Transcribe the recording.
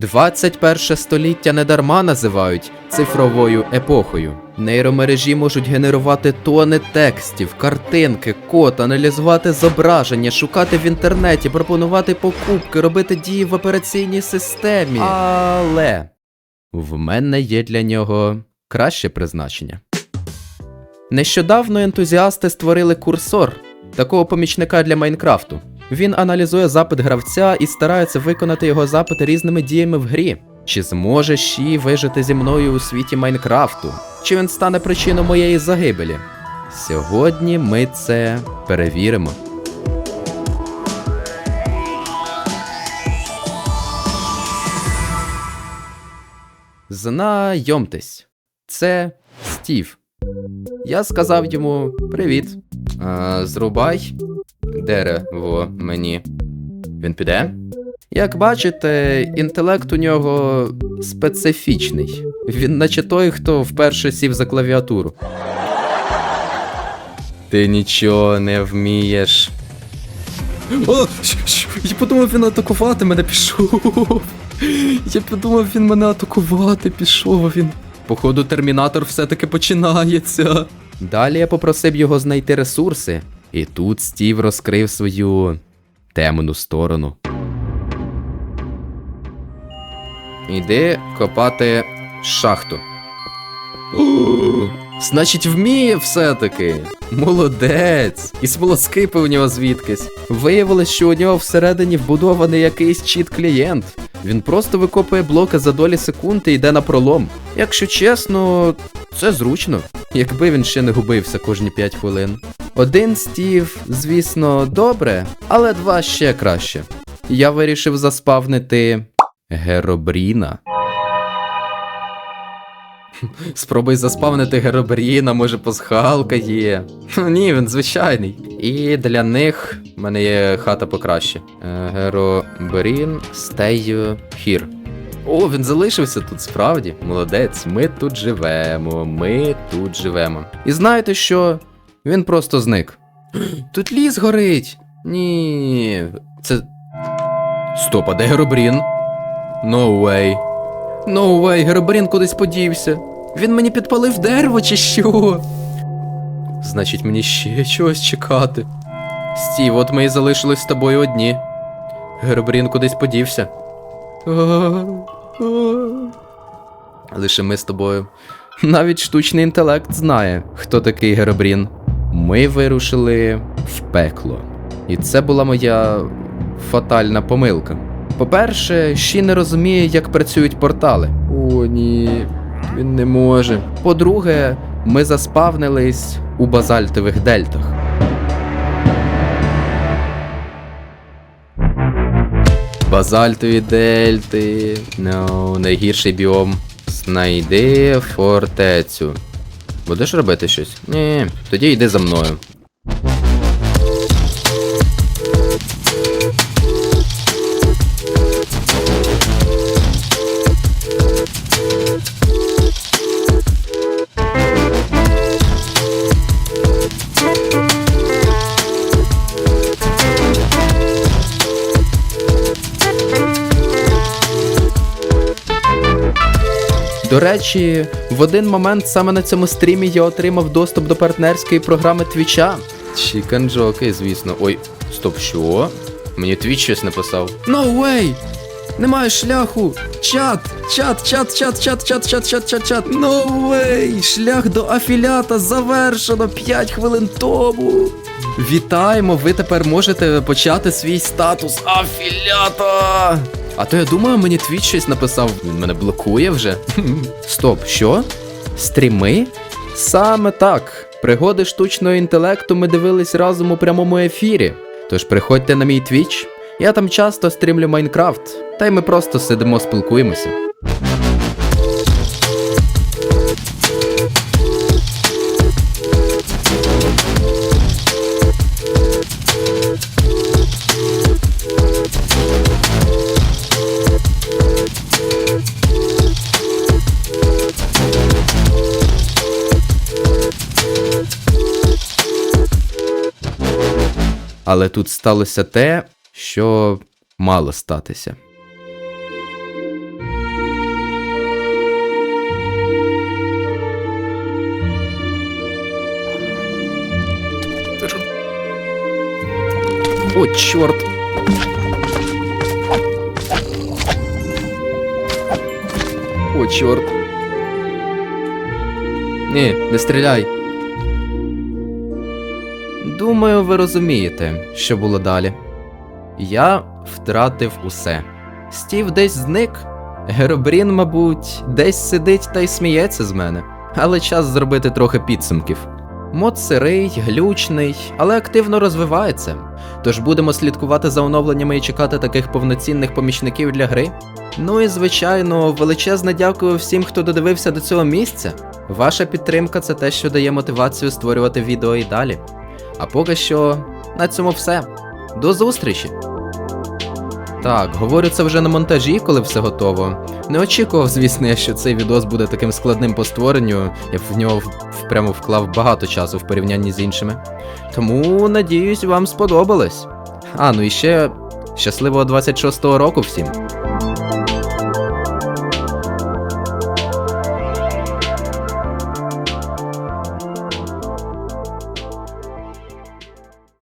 21 століття недарма називають цифровою епохою. Нейромережі можуть генерувати тони текстів, картинки, код, аналізувати зображення, шукати в інтернеті, пропонувати покупки, робити дії в операційній системі. Але в мене є для нього краще призначення. Нещодавно ентузіасти створили курсор, такого помічника для Майнкрафту. Він аналізує запит гравця і старається виконати його запит різними діями в грі. Чи зможе Ші вижити зі мною у світі Майнкрафту? Чи він стане причиною моєї загибелі? Сьогодні ми це перевіримо. Знайомтесь, це Стів. Я сказав йому привіт. А, зрубай дерево мені. Він піде? Як бачите, інтелект у нього специфічний. Він наче той, хто вперше сів за клавіатуру. Ти нічого не вмієш. О, я подумав, він атакувати мене пішов. Я подумав, він мене атакувати пішов. Він. Походу, термінатор все-таки починається. Далі я попросив його знайти ресурси, і тут Стів розкрив свою темну сторону. Іди копати шахту. Значить, вміє все-таки. Молодець. І смолоскипи у нього звідкись. Виявилось, що у нього всередині вбудований якийсь чіт-клієнт. Він просто викопує блоки за долі секунди і йде на пролом. Якщо чесно, це зручно, якби він ще не губився кожні 5 хвилин. Один стів, звісно, добре, але два ще краще. Я вирішив заспавнити Геробріна. Спробуй заспавнити Геробріна, може пасхалка є. Ні, він звичайний. І для них в мене є хата покраще. Е, Геробрін stay here. О, він залишився тут, справді. Молодець, ми тут живемо, ми тут живемо. І знаєте що? Він просто зник. Тут ліс горить. Ні. Це. Стоп, а де Геробрін? No way. No way, Геробрін кудись подівся. Він мені підпалив дерево чи що? Значить, мені ще чогось чекати. Стів, от ми і залишились з тобою одні. Геробрін кудись подівся. Лише ми з тобою. Навіть штучний інтелект знає, хто такий Геробрін. Ми вирушили в пекло. І це була моя фатальна помилка. По-перше, Ші не розуміє, як працюють портали. О, ні, він не може. По-друге, ми заспавнились у базальтових дельтах. Базальтові дельти. No. найгірший біом. Знайди фортецю. Будеш робити щось? Ні, тоді йди за мною. До речі, в один момент саме на цьому стрімі я отримав доступ до партнерської програми Твіча. Jockey, звісно. Ой, стоп, що? Мені Твіч щось написав. No way! Немає шляху! Чат! Чат, чат, чат, чат, чат, чат, чат, чат, чат. No way! Шлях до афілята завершено 5 хвилин тому. Вітаємо! Ви тепер можете почати свій статус афілята! А то я думаю, мені твіч щось написав. Він мене блокує вже. Стоп, що? Стріми? Саме так. Пригоди штучного інтелекту ми дивились разом у прямому ефірі. Тож приходьте на мій твіч. Я там часто стрімлю Майнкрафт, та й ми просто сидимо, спілкуємося. Але тут сталося те, що мало статися. О, чорт! О, чорт! Ні, не стріляй! Думаю, ви розумієте, що було далі. Я втратив усе. Стів десь зник. Геробрін, мабуть, десь сидить та й сміється з мене. Але час зробити трохи підсумків. Мод сирий, глючний, але активно розвивається. Тож будемо слідкувати за оновленнями і чекати таких повноцінних помічників для гри. Ну і звичайно, величезне дякую всім, хто додивився до цього місця. Ваша підтримка це те, що дає мотивацію створювати відео і далі. А поки що на цьому все. До зустрічі! Так, говорю це вже на монтажі, коли все готово. Не очікував, звісно, я, що цей відос буде таким складним по створенню. Я в нього прямо вклав багато часу в порівнянні з іншими. Тому надіюсь, вам сподобалось. А, ну і ще щасливого 26-го року всім.